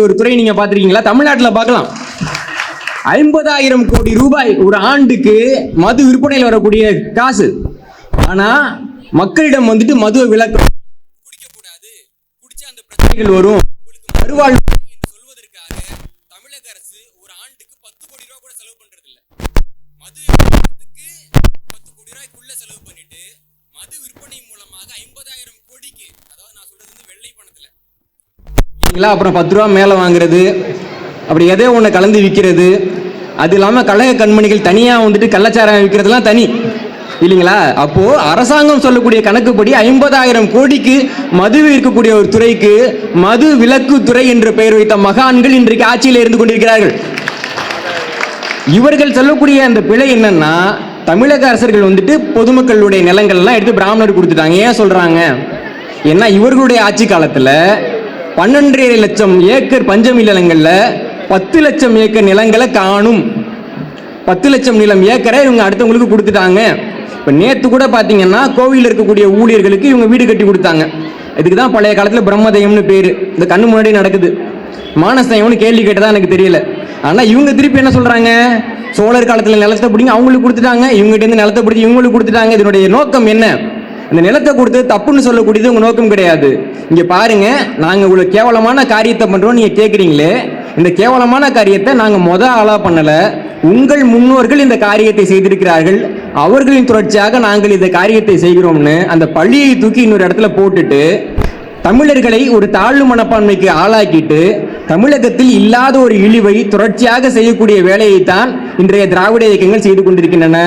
ஒரு துறை நீங்க பாத்திருக்கீங்களா தமிழ்நாட்டுல பார்க்கலாம். ஐம்பதாயிரம் கோடி ரூபாய் ஒரு ஆண்டுக்கு மது விற்பனையில் வரக்கூடிய காசு. ஆனா மக்களிடம் வந்துட்டு மதுவை விலக்க குடிக்கக்கூடாது குடிச்சா அந்த பிரச்சனைகள் வரும். மறுவாழ்வு இல்லைங்களா அப்புறம் பத்து ரூபா மேலே வாங்குறது. அப்படி எதோ ஒன்று கலந்து விற்கிறது அது இல்லாமல் கழக கண்மணிகள் தனியாக வந்துட்டு கள்ளச்சாரம் விற்கிறதுலாம் தனி. இல்லைங்களா? அப்போ அரசாங்கம் சொல்லக்கூடிய கணக்குப்படி ஐம்பதாயிரம் கோடிக்கு மது இருக்கக்கூடிய ஒரு துறைக்கு மது விலக்கு துறை என்று பெயர் வைத்த மகான்கள் இன்றைக்கு ஆட்சியில் இருந்து கொண்டிருக்கிறார்கள். இவர்கள் சொல்லக்கூடிய அந்த பிழை என்னன்னா தமிழக அரசர்கள் வந்துட்டு பொதுமக்களுடைய நிலங்கள்லாம் எடுத்து பிராமணர் கொடுத்துட்டாங்க. ஏன் சொல்றாங்க? ஏன்னா இவர்களுடைய ஆட்சி காலத்தில் பன்னெண்டரை லட்சம் ஏக்கர் பஞ்சமி நிலங்களில் பத்து லட்சம் ஏக்கர் நிலங்களை காணும். பத்து லட்சம் நிலம் ஏக்கரை இவங்க அடுத்தவங்களுக்கு கொடுத்துட்டாங்க. இப்போ நேற்று கூட பார்த்தீங்கன்னா கோவிலில் இருக்கக்கூடிய ஊழியர்களுக்கு இவங்க வீடு கட்டி கொடுத்தாங்க. இதுக்கு தான் பழைய காலத்தில் பிரம்மதயம்னு பேர். இந்த கண்ணு முன்னாடி நடக்குது. மானசயம்னு கேள்வி கேட்டதா எனக்கு தெரியல. ஆனால் இவங்க திருப்பி என்ன சொல்கிறாங்க சோழர் காலத்தில் நிலத்தை பிடிங்க அவங்களுக்கு கொடுத்துட்டாங்க. இவங்ககிட்ட இருந்து நிலத்தை பிடிச்சி இவங்களுக்கு கொடுத்துட்டாங்க. இதனுடைய நோக்கம் என்ன? இந்த நிலத்தை கொடுத்து தப்புன்னு சொல்லக்கூடியது உங்க நோக்கம் கிடையாது. இங்க பாருங்க நாங்க இவ்வளோ கேவலமான காரியத்தை பண்றோம் நீங்க கேக்குறீங்களே இந்த கேவலமான காரியத்தை நாங்க மொத ஆளா பண்ணல. உங்கள் முன்னோர்கள் இந்த காரியத்தை செய்திருக்கிறார்கள். அவர்களின் தொடர்ச்சியாக நாங்கள் இந்த காரியத்தை செய்கிறோம்னு அந்த பள்ளியை தூக்கி இன்னொரு இடத்துல போட்டுட்டு தமிழர்களை ஒரு தாழ்வு மனப்பான்மைக்கு ஆளாக்கிட்டு தமிழகத்தில் இல்லாத ஒரு இழிவை தொடர்ச்சியாக செய்யக்கூடிய வேலையைத்தான் இன்றைய திராவிட இயக்கங்கள் செய்து கொண்டிருக்கின்றன.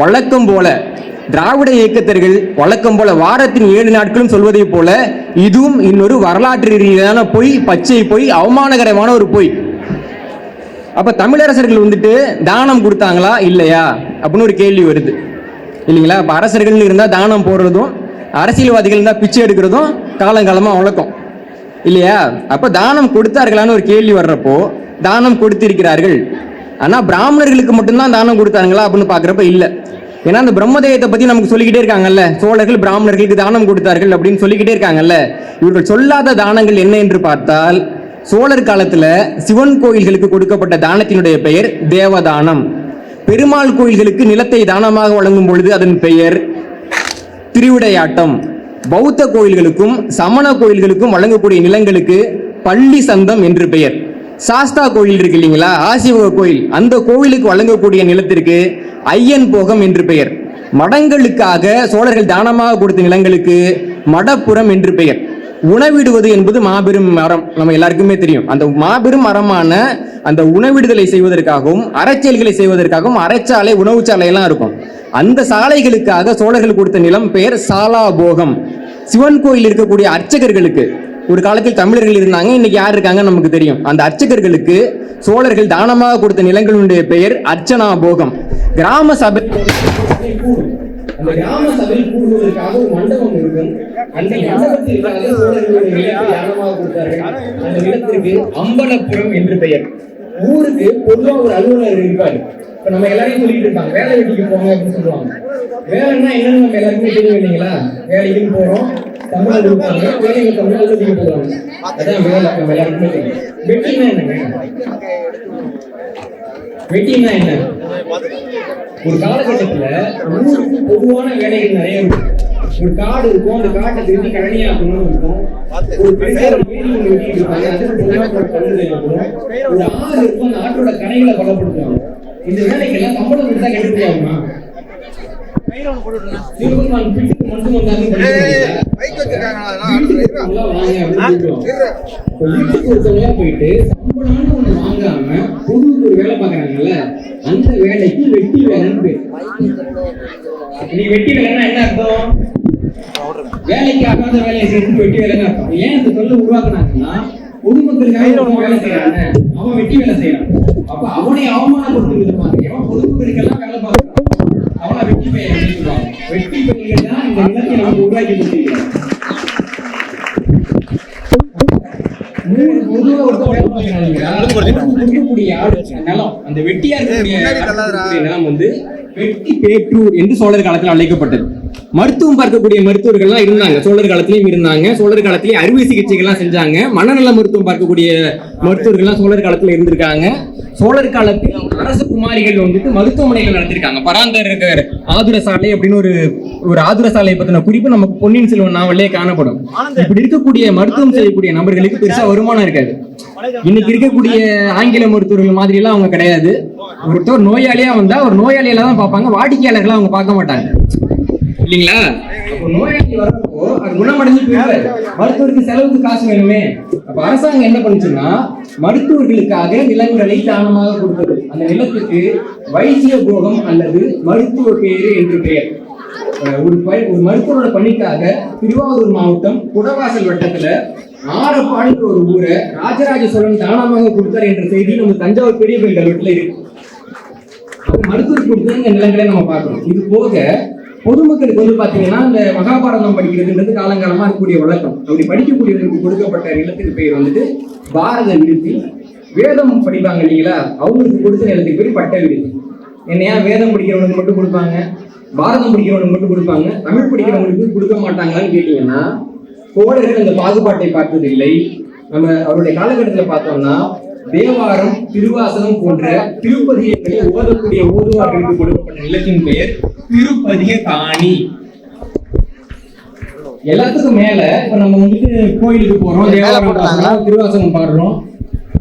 வழக்கம் போல திராவிட இயக்கத்தர்கள் வழக்கம் போல வாரத்தின் ஏழு நாட்களும் சொல்வதைப் போல இதுவும் இன்னொரு வரலாற்று ரீதியான பொய் பச்சை பொய் அவமானகரமான ஒரு பொய். அப்ப தமிழரசர்கள் வந்துட்டு தானம் கொடுத்தாங்களா இல்லையா? அப்படின்னு ஒரு கேள்வி வருது. இல்லைங்களா? அப்ப அரசர்கள் இருந்தா தானம் போடுறதும் அரசியல்வாதிகள் இருந்தா பிச்சை எடுக்கிறதும் காலங்காலமா வழக்கம். இல்லையா? அப்ப தானம் கொடுத்தார்களான்னு ஒரு கேள்வி வர்றப்போ தானம் கொடுத்திருக்கிறார்கள். ஆனா பிராமணர்களுக்கு மட்டும்தான் தானம் கொடுத்தாங்களா அப்படின்னு பாக்குறப்ப இல்லை. ஏன்னா அந்த பிரம்மதேயத்தை பத்தி நமக்கு சொல்லிக்கிட்டே இருக்காங்கல்ல. சோழர்கள் பிராமணர்களுக்கு தானம் கொடுத்தார்கள் அப்படின்னு சொல்லிக்கிட்டே இருக்காங்கல்ல. இவர்கள் சொல்லாத தானங்கள் என்ன என்று பார்த்தால் சோழர் காலத்துல சிவன் கோயில்களுக்கு கொடுக்கப்பட்ட தானத்தினுடைய பெயர் தேவதானம். பெருமாள் கோயில்களுக்கு நிலத்தை தானமாக வழங்கும் பொழுது அதன் பெயர் திருவிடையாட்டம். பௌத்த கோயில்களுக்கும் சமண கோயில்களுக்கும் வழங்கக்கூடிய நிலங்களுக்கு பள்ளி சந்தம் என்று பெயர். சாஸ்தா கோயில் இருக்கு இல்லைங்களா? ஆசிவக கோயில். அந்த கோவிலுக்கு வழங்கக்கூடிய நிலத்திற்கு ஐயன் போகம் என்று பெயர். மடங்களுக்காக சோழர்கள் தானமாக கொடுத்த நிலங்களுக்கு மடப்புறம் என்று பெயர். உணவிடுவது என்பது மாபெரும் மரம். நம்ம எல்லாருக்குமே தெரியும். அந்த மாபெரும் மரமான அந்த உணவிடுதலை செய்வதற்காகவும் அறச்செயல்களை செய்வதற்காகவும் அரைச்சாலை உணவு எல்லாம் இருக்கும். அந்த சாலைகளுக்காக சோழர்கள் கொடுத்த நிலம் பெயர் சாலா போகம். சிவன் கோயில் இருக்கக்கூடிய அர்ச்சகர்களுக்கு. ஒரு காலத்தில் தமிழர்கள் இருந்தாங்க இன்னைக்கு யார் இருக்காங்க நமக்கு தெரியும். அந்த அர்ச்சகர்களுக்கு சோழர்கள் தானமாக கொடுத்த நிலங்களுடைய பெயர் அர்ச்சனா போகம். கிராம சபை அந்த கிராம சபையில் கூடுவதற்காக ஒரு மண்டபம் இருக்கும். அந்த மண்டபத்திற்காக சோழர்களுடைய தானமாக கொடுத்தார்கள். அந்த நிலத்திற்கு அம்பலப்புரம் என்று பெயர். ஊருக்கு பொதுவா ஒரு அலுவலர் இருப்பாரு. இப்ப நம்ம எல்லாரையும் சொல்லிட்டு இருக்காங்க வேலை வெட்டிக்கு போங்க அப்படின்னு சொல்லுவாங்க. வேலைன்னா என்னன்னு நம்ம எல்லாருக்குமே தெரியும் இல்லைங்களா? வேலைக்கும் போறோம். தமிழ் வெட்டிக்கு போடுவாங்க அதான் வேலை நம்ம எல்லாருக்குமே தெரியும். வெட்டினா என்னங்க வெட்டினா என்ன? ஒரு காலகட்டத்துல ஊருக்கு பொதுவான வேலைகள் நிறைய இருக்கும். ஒரு காடு இருக்கும் அந்த காட்டை திருப்பி கழனியாக்கணும்னு இருக்கும் ஒரு ஒரு ஏரி ஒண்ணு வெட்டிட்டு இருப்பாங்க அதுக்கு பொதுவாக ஒரு கழுதை இருக்கும் ஒரு ஆறு இருக்கும் அந்த ஆற்றோட கரைகளை பலப்படுத்துவாங்க. இந்த வேலைக்கெல்லாம் சம்பளம் கொடுத்தா கெட்டு வீட்டுக்கு மட்டும் வந்தாலும் போயிட்டு சம்பளம்னு ஒண்ணு வாங்காம ஒரு வேலை பாக்குறாங்கல்ல அந்த வேலைக்கு வெட்டி வேலைன்னு பேர். நீ வெட்டி வேலைன்னா என்ன அர்த்தம்? வேலைக்கு ஆகாத வேலையை செய்து வெட்டி வேலைன்னு அர்த்தம். ஏன் இந்த சொல்ல உருவாக்குனாங்கன்னா ஒருத்தன் வேலை செய்யறாங்க அவன் வெட்டி வேலை செய்யறான். அப்ப அவனை அவமானப்படுத்தும் விதமாக பொதுமக்களுக்கெல்லாம் வேலை பார்க்கறான்? அவனை அப்படின்னு சொல்லுவாங்க வெட்டி பையன் தான் இந்த நிலத்தை நமக்கு உருவாக்கி. இருக்கக்கூடிய நிலம். வந்து வெட்டி பேற்றூர் என்று சோழர் காலத்தில் அழைக்கப்பட்டது. மருத்துவம் பார்க்கக்கூடிய மருத்துவர்கள்லாம் இருந்தாங்க. சோழர் காலத்திலயும் இருந்தாங்க. சோழர் காலத்திலேயே அறுவை சிகிச்சைகள்லாம் செஞ்சாங்க. மனநல மருத்துவம் பார்க்கக்கூடிய மருத்துவர்கள்லாம் சோழர் காலத்துல இருந்திருக்காங்க. சோழர் காலத்தில் அரச குமாரிகள் வந்துட்டு மருத்துவமனைகள் நடத்திருக்காங்க. பராந்தர் இருக்கிற ஆதுர சாலை அப்படின்னு ஒரு ஒரு ஆதுர சாலையை பத்தின குறிப்பு நமக்கு பொன்னியின் செல்வன் நாவலே காணப்படும். இப்படி இருக்கக்கூடிய மருத்துவம் செய்யக்கூடிய நபர்களுக்கு பெருசா வருமானம் இருக்காது. இன்னைக்கு இருக்கக்கூடிய ஆங்கில மருத்துவர்கள் மாதிரி எல்லாம் அவங்க கிடையாது. ஒருத்தர் நோயாளியா வந்தா ஒரு நோயாளியில தான் பார்ப்பாங்க. வாடிக்கையாளர்களை அவங்க பார்க்க மாட்டாங்க. இல்லைங்களா? நோயாளி வரப்போ அது குணமடைஞ்சு மருத்துவருக்கு செலவுக்கு காசு வேணுமே. அப்ப அரசாங்கம் என்ன பண்ணுச்சுன்னா மருத்துவர்களுக்காக நிலங்களை தானமாக கொடுத்தது. அந்த நிலத்துக்கு வைத்திய போகம் அல்லது மருத்துவ பேரு என்று பெயர். ஒரு ப- ஒரு மருத்துவரோட பணிக்காக திருவாரூர் மாவட்டம் குடவாசல் வட்டத்துல ஆரப்பாடுன்ற ஒரு ஊரை ராஜராஜ சோழன் தானமாக கொடுத்தார் என்ற செய்தி நம்ம தஞ்சாவூர் பெரிய கோயில் கல்வெட்டுல இருக்கு. மருத்துவர் கொடுத்த இந்த நிலங்களை நம்ம பார்க்கணும். இது போக பொதுமக்களுக்கு வந்து பாத்தீங்கன்னா இந்த மகாபாரதம் படிக்கிறதுன்றது காலங்காலமா இருக்கக்கூடிய வழக்கம். அப்படி படிக்கக்கூடியவர்களுக்கு கொடுக்கப்பட்ட நிலத்துக்கு பெயர் வந்துட்டு பாரத விருத்தி வேதம் படிப்பாங்க இல்லைங்களா? அவங்களுக்கு கொடுத்த நிலத்துக்கு பேர் பட்ட விருத்தி என்னையா வேதம் படிக்கிறவனுக்கு மட்டும் கொடுப்பாங்க? பாரதம் படிக்கிறவனுக்கு மட்டும் கொடுப்பாங்க? தமிழ் படிக்கிறவங்களுக்கு கொடுக்க மாட்டாங்களான்னு கேட்டீங்கன்னா சோழர்கள் அந்த பாகுபாட்டை பார்த்ததில்லை. நம்ம அவருடைய காலகட்டத்தில் பார்த்தோம்னா தேவாரம் திருவாசகம் போன்ற திருப்பதிகங்களை ஓதக்கூடிய ஓதுவார்களுக்கு கொடுக்கப்பட்ட நிலத்தின் பெயர் திருப்பதிக காணி எல்லாத்துக்கும் மேல இப்ப நம்ம வந்துட்டு கோயிலுக்கு போறோம் தேவாரம் பாடுறோம் திருவாசகம் பாடுறோம்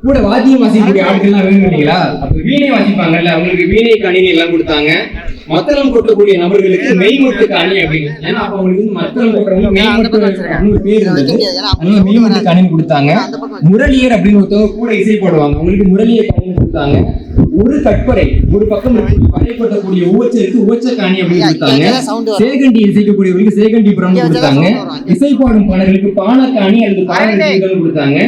கூட வாத்தியம் வாசிக்கக்கூடிய ஆட்கள்லாம் வேணும் இல்லைங்களா? அப்ப வீணை வாசிப்பாங்கல்ல அவங்களுக்கு வீணை கணினி எல்லாம் கொடுத்தாங்க. மத்தளம் கொட்டக்கூடிய நபர்களுக்கு மெய்முட்டு காணி அப்படின்னு. ஏன்னா அப்ப அவங்களுக்கு மத்தளம் கொட்டுறவங்க மெய்முட்டு பேர் இருந்தது. மெய்முட்டு காணினி கொடுத்தாங்க. முரளியர் அப்படின்னு ஒருத்தவங்க கூட இசை போடுவாங்க. அவங்களுக்கு முரளியர் காணினி கொடுத்தாங்க. ஒரு கற்பரை ஒரு பக்கம் வரைப்படக்கூடிய உவச்சருக்கு உவச்ச காணி அப்படின்னு கொடுத்தாங்க. சேகண்டி இசைக்கக்கூடியவர்களுக்கு சேகண்டிபுரம் கொடுத்தாங்க. இசை பாடும் பாடல்களுக்கு பானக்காணி அல்லது பாடல்கள் கொடுத்தாங்க.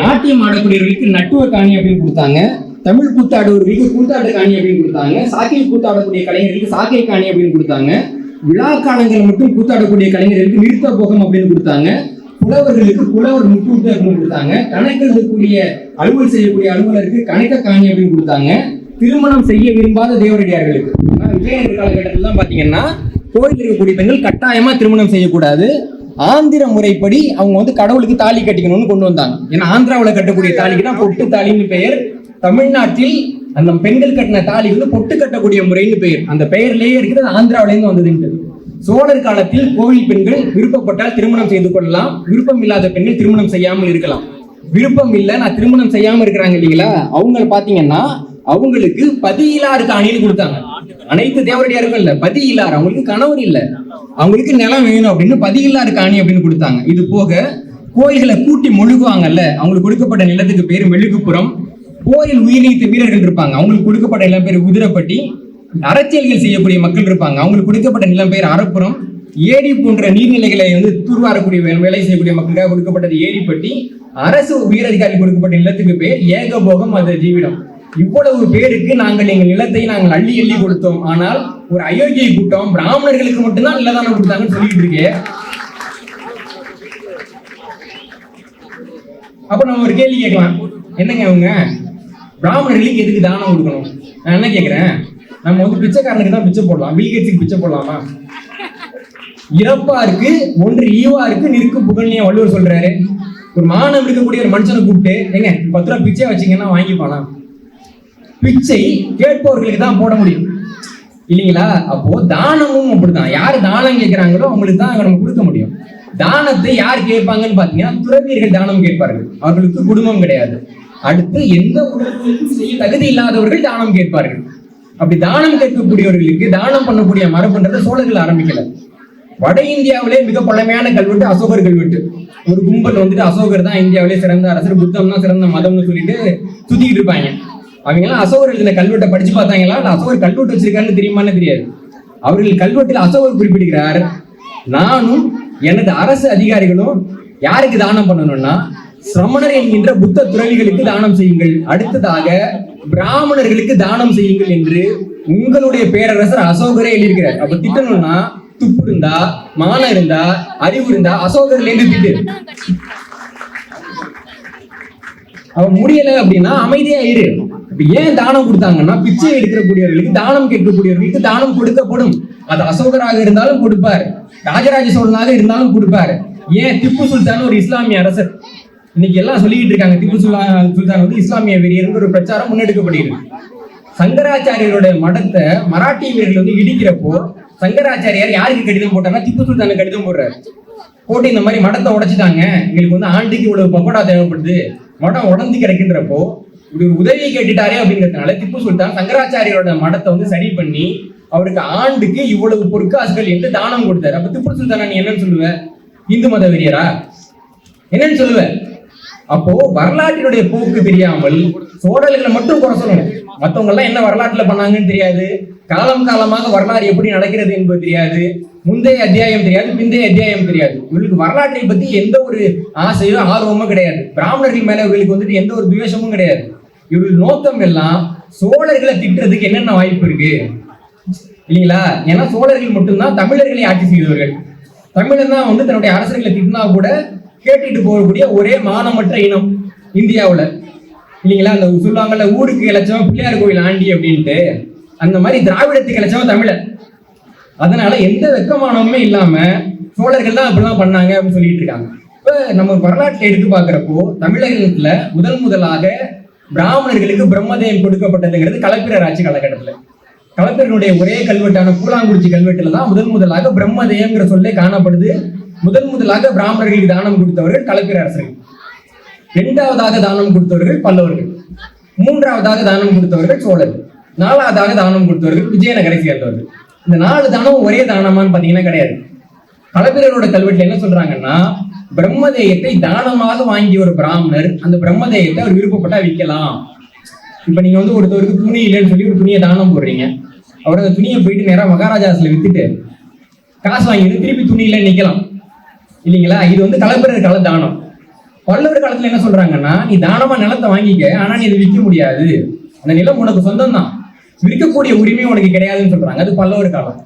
நாட்டியம் ஆடக்கூடியவர்களுக்கு நட்டுவ காணி அப்படின்னு கொடுத்தாங்க. தமிழ் கூத்தாடுவர்களுக்கு கூத்தாடு காணி அப்படின்னு கொடுத்தாங்க. சாக்கை கூத்தாடக்கூடிய கலைஞர்களுக்கு சாக்கை காணி அப்படின்னு கொடுத்தாங்க. விழா காலங்கள் மட்டும் கூத்தாடக்கூடிய கலைஞர்களுக்கு நிறுத்த போகம் அப்படின்னு கொடுத்தாங்க. புலவர்களுக்கு புலவர் முட்டூட்டு அப்படின்னு கொடுத்தாங்க. கணக்கு அலுவல் செய்யக்கூடிய அலுவலருக்கு கணக்க காணி அப்படின்னு கொடுத்தாங்க. திருமணம் செய்ய விரும்பாத தேவரடியார்களுக்கு. விஜயநகர் காலகட்டத்தில் தான் பார்த்தீங்கன்னா கோயில் இருக்கக்கூடிய பெண்கள் கட்டாயமா திருமணம் செய்யக்கூடாது. ஆந்திர முறைப்படி அவங்க வந்து கடவுளுக்கு தாலி கட்டிக்கணும்னு கொண்டு வந்தாங்க. ஏன்னா ஆந்திராவில் கட்டக்கூடிய தாலிக்கு தான் பொட்டு தாலின்னு பெயர். தமிழ்நாட்டில் அந்த பெண்கள் கட்டின தாலி வந்து பொட்டு கட்டக்கூடிய முறைன்னு பெயர். அந்த பெயர்லேயே இருக்கிறது ஆந்திராவில இருந்து வந்ததுன்ட்டு. சோழர் காலத்தில் கோவில் பெண்கள் விருப்பப்பட்டால் திருமணம் செய்து கொள்ளலாம். விருப்பம் இல்லாத பெண்கள் திருமணம் செய்யாமல் இருக்கலாம். விருப்பம் இல்ல நான் திருமணம் செய்யாம இருக்கிறாங்க இல்லைங்களா? அவங்க பாத்தீங்கன்னா அவங்களுக்கு பதியிலார் காணின்னு கொடுத்தாங்க. அனைத்து தேவரடியாருக்கும் இல்ல. பதி பதியிலார் அவங்களுக்கு கணவர் இல்ல. அவங்களுக்கு நிலம் வேணும் அப்படின்னு பதியிலார் காணி அப்படின்னு கொடுத்தாங்க. இது போக கோயில்களை கூட்டி மொழுகுவாங்கல்ல. அவங்களுக்கு கொடுக்கப்பட்ட நிலத்துக்கு பேரு மெழுகுப்புறம். கோயில் உயிரிழத்த வீரர்கள் இருப்பாங்க. அவங்களுக்கு கொடுக்கப்பட்ட நிலம் பேர் உதிரப்பட்டி. அரசியல்கள் செய்யக்கூடிய மக்கள் இருப்பாங்க. அவங்களுக்கு கொடுக்கப்பட்ட நிலம் பேர் அறப்புறம். ஏரி போன்ற நீர்நிலைகளை வந்து தூர்வாரக்கூடிய வேலை செய்யக்கூடிய மக்களுக்காக கொடுக்கப்பட்டது ஏரிப்பட்டி. அரசு உயரதிகாரி கொடுக்கப்பட்ட நிலத்துக்கு பேர் ஏகபோகம் அது ஜீவிடம். இவ்வளவு பேருக்கு நாங்கள் எங்கள் நிலத்தை நாங்கள் அள்ளி அள்ளி கொடுத்தோம். ஆனால் ஒரு அயோக்கிய கூட்டம் பிராமணர்களுக்கு மட்டும்தான் நிலதானம் கொடுத்தாங்கன்னு சொல்லிட்டு இருக்கேன் அப்ப நம்ம ஒரு கேள்வி கேட்கலாம். என்னங்க அவங்க பிராமணர்களுக்கு எதுக்கு தானம் கொடுக்கணும்? நான் என்ன கேக்குறேன் நம்ம வந்து பிச்சைக்காரனுக்கு தான் பிச்சை போடலாம். பில்கேட்ஸுக்கு பிச்சை போடலாமா? இறப்பா இருக்கு ஒன்று ஈவா இருக்கு நிற்கு புகழ்னியா வள்ளுவர் சொல்றாரு? ஒரு மானம் இருக்கக்கூடிய ஒரு மனுஷனை கூப்பிட்டு ஏங்க பத்து ரூபா பிச்சை வச்சீங்கன்னா வாங்கிப்பாலாம் பிச்சை கேட்பவர்களுக்கு தான் போட முடியும். இல்லைங்களா? அப்போ தானமும் அப்படிதான் யார் தானம் கேட்கிறாங்களோ அவங்களுக்கு தான் நம்ம கொடுக்க முடியும். தானத்தை யார் கேட்பாங்கன்னு பாத்தீங்கன்னா துறவியர்கள் தானம் கேட்பார்கள். அவர்களுக்கு குடும்பம் கிடையாது. அடுத்து எந்த உடலுக்கும் செய்ய தகுதி இல்லாதவர்கள் தானம் கேட்பார்கள். அப்படி தானம் கேட்கக்கூடியவர்களுக்கு தானம் பண்ணக்கூடிய மரபுன்றதை சோழர்கள் ஆரம்பிக்கல. வட இந்தியாவிலே மிக பழமையான கல்வெட்டு அசோகர் கல்வெட்டு. ஒரு கும்பல் வந்துட்டு அசோகர் தான் இந்தியாவிலே சிறந்த அரசர் புத்தம் தான் சிறந்த மதம்னு சொல்லிட்டு சுத்திக்கிட்டு இருப்பாங்க. அவங்க எல்லாம் அசோகர் எழுதின கல்வெட்டை படிச்சு பார்த்தாங்களா? நான் அசோகர் கல்வெட்டு வச்சிருக்காருன்னு தெரியுமான்னு தெரியாது. அவர்கள் கல்வெட்டில் அசோகர் குறிப்பிடுகிறார் நானும் எனது அரசு அதிகாரிகளும் யாருக்கு தானம் பண்ணணும்னா சிரமணர் என்கின்ற புத்த துறவிகளுக்கு தானம் செய்யுங்கள். அடுத்ததாக பிராமணர்களுக்கு தானம் செய்யுங்கள் என்று உங்களுடைய பேரரசர் அசோகரே எழுதியிருக்கிறார். அப்ப திட்டணும்னா துப்பு இருந்தா மானம் இருந்தா அறிவு இருந்தா அசோகர்ல இருந்து திட்டு. அவன் முடியல அப்படின்னா அமைதியா இரு. ஏன் தானம் கொடுத்தாங்கன்னா பிச்சை எடுக்கக்கூடியவர்களுக்கு தானம் கேட்கக்கூடியவர்களுக்கு தானம் கொடுக்கப்படும். அது அசோகராக இருந்தாலும் கொடுப்பார். ராஜராஜ சோழனாக இருந்தாலும் கொடுப்பார். ஏன் திப்பு சுல்தான் ஒரு இஸ்லாமிய அரசர்? இன்னைக்கு எல்லாம் சொல்லிக்கிட்டு இருக்காங்க திப்பு சுல்தான் சுல்தான் வந்து இஸ்லாமிய வெறியர்னு ஒரு பிரச்சாரம் முன்னெடுக்கப்படுகிறது சங்கராச்சாரியரோட மடத்தை மராட்டிய வீரர்கள் வந்து இடிக்கிறப்போ சங்கராச்சாரியார் யாருக்கு கடிதம் போட்டாங்கன்னா திப்பு சுல்தானுக்கு கடிதம் போடுறாரு. போட்டு இந்த மாதிரி மடத்தை உடைச்சிட்டாங்க. எங்களுக்கு வந்து ஆண்டுக்கு இவ்வளவு பக்கோடா தேவைப்படுது. மடம் உடந்து கிடைக்கின்றப்போ இப்படி ஒரு உதவி கேட்டுட்டாரே அப்படிங்கிறதுனால திப்பு சுல்தான் சங்கராச்சாரியோட மடத்தை வந்து சரி பண்ணி அவருக்கு ஆண்டுக்கு இவ்வளவு பொற்காசுகள் என்று தானம் கொடுத்தாரு. அப்ப திப்பு சுல்தான் நீ என்னன்னு சொல்லுவ? இந்து மத வெறியரா என்னன்னு சொல்லுவ? அப்போ வரலாற்றினுடைய போக்கு தெரியாமல் சோழர்களை மட்டும் குறை சொல்லணும். மத்தவங்க எல்லாம் என்ன வரலாற்றுல பண்ணாங்கன்னு தெரியாது. காலம் காலமாக வரலாறு எப்படி நடக்கிறது என்பது தெரியாது. முந்தைய அத்தியாயம் தெரியாது பிந்தைய அத்தியாயம் தெரியாது. இவளுக்கு வரலாற்றை பத்தி எந்த ஒரு ஆசையோ ஆர்வமும் கிடையாது. பிராமணர்கள் மேல இவளுக்கு வந்துட்டு எந்த ஒரு துவேஷமும் கிடையாது. இவர்கள் நோக்கம் எல்லாம் சோழர்களை திட்டுறதுக்கு என்னென்ன வாய்ப்பு இருக்கு? இல்லைங்களா? ஏன்னா சோழர்கள் மட்டும்தான் தமிழர்களை ஆட்சி செய்தவர்கள். தமிழன் தான் வந்து தன்னுடைய அரசர்களை திட்டினா கூட கேட்டுட்டு போகக்கூடிய ஒரே மானமற்ற இனம் இந்தியாவில். இல்லைங்களா? அந்த சொல்லுவாங்கல்ல ஊருக்கு இழைச்சவன் பிள்ளையார் கோயில் ஆண்டி அப்படின்ட்டு. அந்த மாதிரி திராவிடத்துக்கு இழைச்சவன் தமிழர் அதனால எந்த வெக்கமானமுமே இல்லாம சோழர்கள் தான் அப்படிலாம் பண்ணாங்க அப்படின்னு சொல்லிட்டு இருக்காங்க. இப்ப நம்ம வரலாற்றை எடுத்து பார்க்குறப்போ தமிழகத்துல முதல் முதலாக பிராமணர்களுக்கு பிரம்மதேயம் கொடுக்கப்பட்டதுங்கிறது கலப்பிரர் ஆட்சி காலகட்டத்துல. களப்பிரனுடைய ஒரே கல்வெட்டான கூழாங்குறிச்சி கல்வெட்டுல தான் முதன் முதலாக பிரம்மதேயம்ங்கிற சொல்லே காணப்படுது. முதல் முதலாக பிராமணர்களுக்கு தானம் கொடுத்தவர்கள் களப்பிர அரசர்கள். இரண்டாவதாக தானம் கொடுத்தவர்கள் பல்லவர்கள். மூன்றாவதாக தானம் கொடுத்தவர்கள் சோழர்கள் நாலாவதாக தானம் கொடுத்தவர்கள் விஜயநகரை சேர்ந்தவர்கள். இந்த நாலு தானம் ஒரே தானமான்னு பாத்தீங்கன்னா கிடையாது. கலப்பிரரோட கல்வெட்டுல என்ன சொல்றாங்கன்னா பிரம்மதேயத்தை தானமாக வாங்கிய ஒரு பிராமணர் அந்த பிரம்மதேயத்தை அவர் விருப்பப்பட்டா விற்கலாம். இப்ப நீங்க வந்து ஒருத்தவருக்கு துணி இல்லைன்னு சொல்லி ஒரு துணியை தானம் போடுறீங்க. அவர் அந்த துணியை போயிட்டு நேராக மகாராஜாஸ்ல வித்துட்டு காசு வாங்கிட்டு திருப்பி துணியில நிக்கலாம். இல்லைங்களா? இது வந்து கலப்பிரர் கால தானம். பல்லவர் காலத்துல என்ன சொல்றாங்கன்னா நீ தானமா நிலத்தை வாங்கிக்க ஆனா நீ இதை விற்க முடியாது. அந்த நிலம் உனக்கு சொந்தம் தான் விற்கக்கூடிய உரிமை உனக்கு கிடையாதுன்னு சொல்றாங்க. அது பல்லவர் காலம்.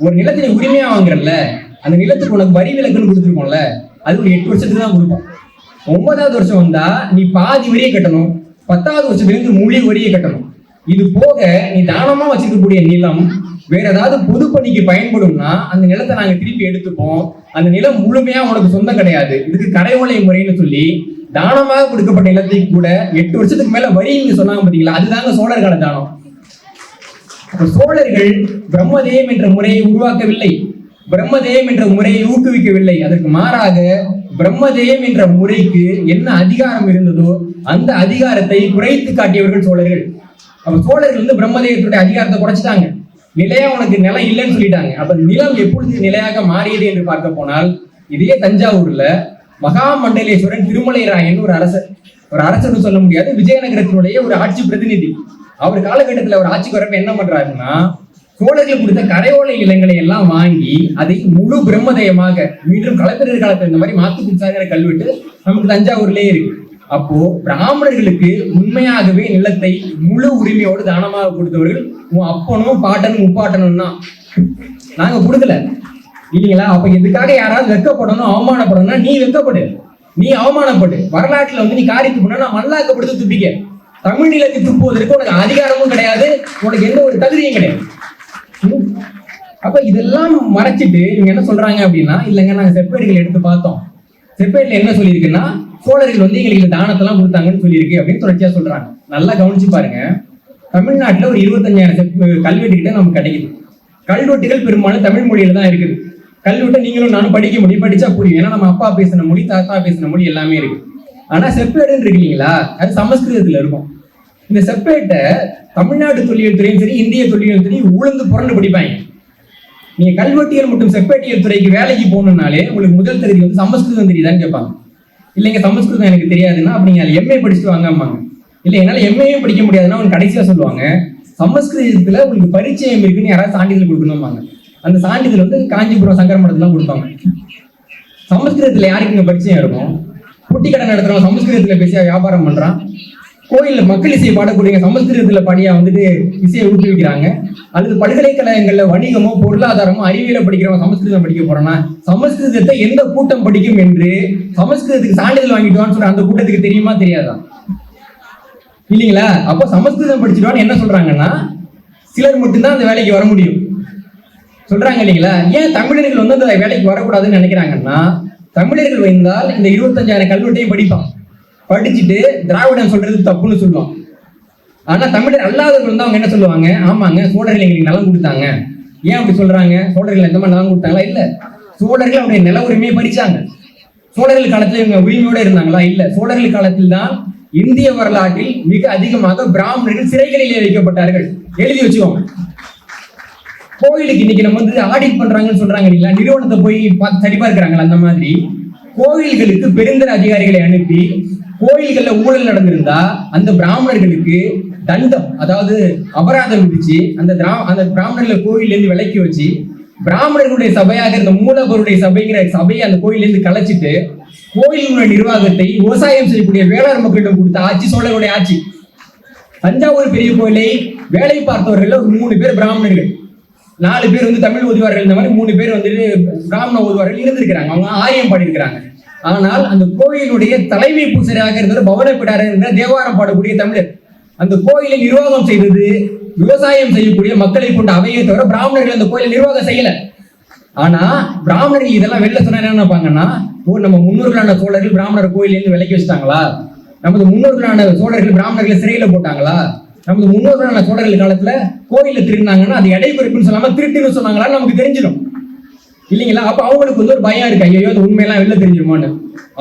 ஒரு நிலத்தை நீ உரிமையா வாங்குறல்ல அந்த நிலத்துக்கு உனக்கு வரி விலக்குன்னு கொடுத்துருக்கோம்ல அது ஒரு எட்டு வருஷத்துக்கு தான் கொடுப்போம். ஒன்பதாவது வருஷம் வந்தா நீ பாதி வரியை கட்டணும் பத்தாவது வருஷத்துல இருந்து முழு வரியை கட்டணும். இது போக நீ தானமா வச்சிருக்கக்கூடிய நிலம் வேற ஏதாவது பொதுப்பணிக்கு பயன்படும்னா அந்த நிலத்தை நாங்க திருப்பி எடுத்துப்போம். அந்த நிலம் முழுமையா உனக்கு சொந்தம் கிடையாது. இதுக்கு கரையோலை முறைன்னு சொல்லி தானமாக கொடுக்கப்பட்ட நிலத்தை கூட எட்டு வருஷத்துக்கு மேல வரின்னு சொன்னாங்க பாத்தீங்களா? அதுதாங்க சோழர் கால தானம் சோழர்கள் பிரம்மதேயம் என்ற முறையை உருவாக்கவில்லை. பிரம்மதேயம் என்ற முறையை ஊக்குவிக்கவில்லை. அதற்கு மாறாக பிரம்மதேயம் என்ற முறைக்கு என்ன அதிகாரம் இருந்ததோ அந்த அதிகாரத்தை குறைத்து காட்டியவர்கள் சோழர்கள். அப்ப சோழர்கள் வந்து பிரம்மதேயத்துடைய அதிகாரத்தை குறைச்சிட்டாங்க. நிலையா உனக்கு நிலம் இல்லைன்னு சொல்லிட்டாங்க. அப்ப நிலம் எப்பொழுது நிலையாக மாறியது என்று பார்க்க போனால் இதே தஞ்சாவூர்ல மகாமண்டலேஸ்வரன் திருமலை ராயன் ஒரு அரசர். ஒரு அரசர்னு சொல்ல முடியாது விஜயநகரத்தினுடைய ஒரு ஆட்சி பிரதிநிதி. அவர் காலகட்டத்துல அவர் ஆட்சிக்கு வரப்ப என்ன பண்றாருன்னா சோழர்கள் கொடுத்த கரையோலை நிலங்களை எல்லாம் வாங்கி அதை முழு பிரம்மதயமாக மீண்டும் களப்பிரர் காலத்துல இந்த மாதிரி மாத்து குச்சாங்கிற கல்வெட்டு நமக்கு தஞ்சாவூர்லயே இருக்கு. அப்போ பிராமணர்களுக்கு உண்மையாகவே நிலத்தை முழு உரிமையோடு தானமாக கொடுத்தவர்கள் உன் அப்பனும் பாட்டனும் முப்பாட்டனும் தான். நாங்க கொடுக்கல. இல்லைங்களா? அப்ப இதுக்காக யாராவது வெக்கப்படணும் அவமானப்படணும்னா நீ வெக்கப்படு நீ அவமானப்படு. வரலாற்றுல வந்து நீ காரிக்கு போனா நான் மல்லாக்கப்படுத்து துப்பிக்க. தமிழ் நிலத்தை துப்புவதற்கு உனக்கு அதிகாரமும் கிடையாது. உனக்கு எந்த ஒரு தகுதியும் கிடையாது. அப்ப இதெல்லாம் மறைச்சிட்டு இவங்க என்ன சொல்றாங்க அப்படின்னா இல்லைங்க நாங்க செப்பேடுகள் எடுத்து பார்த்தோம். செப்பேட்ல என்ன சொல்லியிருக்குன்னா சோழர்கள் வந்து எங்களுக்கு இந்த தானத்தெல்லாம் கொடுத்தாங்கன்னு சொல்லியிருக்கு அப்படின்னு தொடர்ச்சியா சொல்றாங்க. நல்லா கவனிச்சு பாருங்க. தமிழ்நாட்டுல ஒரு இருபத்தஞ்சாயிரம் செப்பு கல்வெட்டுக்கிட்ட நமக்கு கிடைக்குது. கல்வெட்டுகள் பெரும்பாலும் தமிழ் மொழியில தான் இருக்குது. கல்வெட்டை நீங்களும் நானும் படிக்க முடியும். படிச்சா புரியும். ஏன்னா நம்ம அப்பா பேசின மொழி தாத்தா பேசின மொழி எல்லாமே இருக்கு. ஆனா செப்பேடுன்னு இருக்கு இல்லைங்களா? அது சமஸ்கிருதத்துல இருக்கும். இந்த செப்பேட்டை தமிழ்நாடு தொல்லியல் துறையும் சரி இந்திய தொல்லியல் துறையும் உளுந்து புரண்டு படிப்பாங்க. நீங்க கல்வெட்டியல் மற்றும் செப்பேட்டியல் துறைக்கு வேலைக்கு போகணும்னாலே உங்களுக்கு முதல் தகுதி வந்து சமஸ்கிருதம் தெரியுதான்னு கேட்பாங்க. இல்லைங்க சமஸ்கிருதம் எனக்கு தெரியாதுன்னா அப்படி நீங்க எம்ஏ படிச்சுட்டு வாங்கம்பாங்க. இல்லை என்னால எம்ஏயும் படிக்க முடியாதுன்னா அவங்க கடைசியா சொல்லுவாங்க சமஸ்கிருதத்துல உங்களுக்கு பரிச்சயம் இருக்குன்னு யாராவது சான்றிதழ் கொடுக்கணும்பாங்க. அந்த சான்றிதழ் வந்து காஞ்சிபுரம் சங்கர மடத்துல தான் கொடுப்பாங்க. சமஸ்கிருதத்துல யாருக்குங்க பரிச்சயம் இருக்கும் போட்டி கடை நடத்துறவன் சமஸ்கிருதத்துல பேசியா வியாபாரம் பண்றான். கோயிலில் மக்கள் இசையை பாடக்கூடிய சமஸ்கிருதத்துல பாடியா வந்துட்டு இசையை ஊக்குவிக்கிறாங்க. அல்லது பல்கலைக்கழகங்கள்ல வணிகமோ பொருளாதாரமோ அறிவியல படிக்கிறவன் சமஸ்கிருதம் படிக்க போறானா சமஸ்கிருதத்தை எந்த கூட்டம் படிக்கும் என்று சமஸ்கிருதத்துக்கு சான்றிதழ் வாங்கிட்டோம்னு சொல்ற அந்த கூட்டத்துக்கு தெரியுமா தெரியாதா? இல்லைங்களா? அப்போ சமஸ்கிருதம் படிச்சிடுவான்னு என்ன சொல்றாங்கன்னா சிலர் மட்டும்தான் அந்த வேலைக்கு வர முடியும். சொல்றாங்க இல்லைங்களா? ஏன் தமிழர்கள் வந்து அந்த வேலைக்கு வரக்கூடாதுன்னு நினைக்கிறாங்கன்னா தமிழர்கள் வந்தால் இந்த இருபத்தஞ்சாயிரம் கல்வெட்டையும் படிப்பான் படிச்சுட்டு திராவிடம் சொல்றது தப்புன்னு சொல்லுவோம் ஆனா தமிழர் அல்லாதவர்கள் வந்து அவங்க என்ன சொல்லுவாங்க? ஆமாங்க சோழர்கள் எங்களுக்கு நலம் கொடுத்தாங்க. ஏன் அப்படி சொல்றாங்க? சோழர்கள் எந்த மாதிரி நலம் கொடுத்தாங்களா? இல்ல. சோழர்கள் அவருடைய நில உரிமையை படிச்சாங்க சோழர்கள் காலத்துல இவங்க உரிமையோட இருந்தாங்களா? இல்ல. சோழர்கள் காலத்தில் தான் இந்திய வரலாற்றில் மிக அதிகமாக பிராமணர்கள் சிறைகளிலே வைக்கப்பட்டார்கள். எழுதி வச்சுக்கோங்க. கோயிலுக்கு இன்னைக்கு நம்ம வந்து ஆடிட் பண்றாங்கன்னு சொல்றாங்க இல்லைங்களா? நிறுவனத்தை போய் பார்த்து சரிபார்க்கிறாங்களா அந்த மாதிரி. கோயில்களுக்கு பெருந்தர அதிகாரிகளை அனுப்பி கோயில்கள்ல ஊழல் நடந்திருந்தா அந்த பிராமணர்களுக்கு தண்டம் அதாவது அபராதம் விதிச்சு அந்த திரா அந்த பிராமணர்களை கோயில்ல இருந்து விலக்கி வச்சு பிராமணர்களுடைய சபையாக இருந்த மூலவருடைய சபைங்கிற சபையை அந்த கோயில்ல இருந்து கலைச்சிட்டு கோயிலுடைய நிர்வாகத்தை விவசாயம் செய்யக்கூடிய வேளாண் மக்களிடம் கொடுத்த ஆட்சி சோழருடைய ஆட்சி. தஞ்சாவூர் பெரிய கோயிலை வேலை பார்த்தவர்கள் ஒரு மூணு பேர் பிராமணர்கள். நாலு பேர் வந்து தமிழ் ஓதுவார்கள் இந்த மாதிரி மூணு பேர் வந்துட்டு பிராமண ஓதுவார்கள் இருந்திருக்கிறாங்க. அவங்க ஆரியம் பாடியிருக்கிறாங்க. ஆனால் அந்த கோயிலுடைய தலைமை பூசராக இருந்தவர் பவனப்பிடாரர் என்ற தேவாரம் பாடக்கூடிய தமிழர். அந்த கோயிலை நிர்வாகம் செய்தது விவசாயம் செய்யக்கூடிய மக்களை கொண்ட அவையை தவிர பிராமணர்கள் அந்த கோயிலை நிர்வாகம் செய்யல. ஆனா பிராமணர்கள் இதெல்லாம் வெளில சொன்னா என்ன நினைப்பாங்கன்னா ஓ நம்ம முன்னோர்களான சோழர்கள் பிராமணர் கோயிலேருந்து விலக்கி வச்சிட்டாங்களா? நமது முன்னோர்களான சோழர்கள் பிராமணர்களை சிறையில போட்டாங்களா? நமது முன்னோர்களான சோழர்கள் காலத்துல கோயில திருடினாங்கன்னா அது எடை குறிப்புன்னு சொல்லாம திருட்டுன்னு சொன்னாங்களான்னு நமக்கு தெரிஞ்சிடும். இல்லைங்களா? அப்போ அவங்களுக்கு வந்து ஒரு பயம் இருக்கு. ஐயோ உண்மையெல்லாம் வெளில தெரிஞ்சிருமான்னு.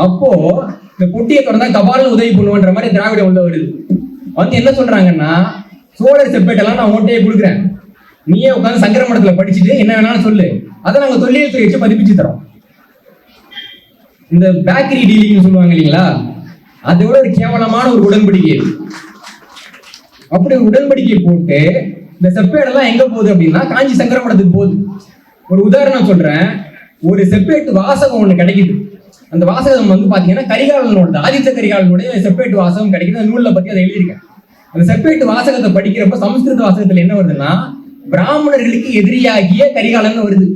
அப்போ இந்த பொட்டியை திறந்தா கபால்னு உதவி பண்ணுவோன்ற மாதிரி திராவிடம் உள்ள வருது. வந்து என்ன சொல்றாங்கன்னா சோழர் செப்பேட்டெல்லாம் நான் ஓட்டையே கொடுக்குறேன். நீயே உட்காந்து சங்கரமடத்துல படிச்சுட்டு என்ன வேணாலும் சொல்லு. அதை நாங்க தொல்லியல் துறை வச்சு பதிப்பிச்சு தரோம். இந்த பேக்கரி டீலிங்னு சொல்லுவாங்க இல்லைங்களா? அதை விட ஒரு கேவலமான ஒரு உடன்படிக்கை. அப்படி உடன்படிக்கை போட்டு இந்த செப்பேடெல்லாம் எங்க போகுது அப்படின்னா காஞ்சி சங்கரமடத்துக்கு போகுது. ஒரு உதாரணம் சொல்றேன். ஒரு செப்பரேட் வாசகம் ஒன்று கிடைக்குது. அந்த வாசகம் வந்து பாத்தீங்கன்னா கரிகாலனோட ஆதித்த கரிகாலனுடைய செப்பரேட் வாசகம் கிடைக்குது. அந்த நூலில் பத்தி அதை எழுதியிருக்கேன். அந்த செப்பரேட் வாசகத்தை படிக்கிறப்ப சமஸ்கிருத வாசகத்துல என்ன வருதுன்னா பிராமணர்களுக்கு எதிரியாகிய கரிகாலன் வருது.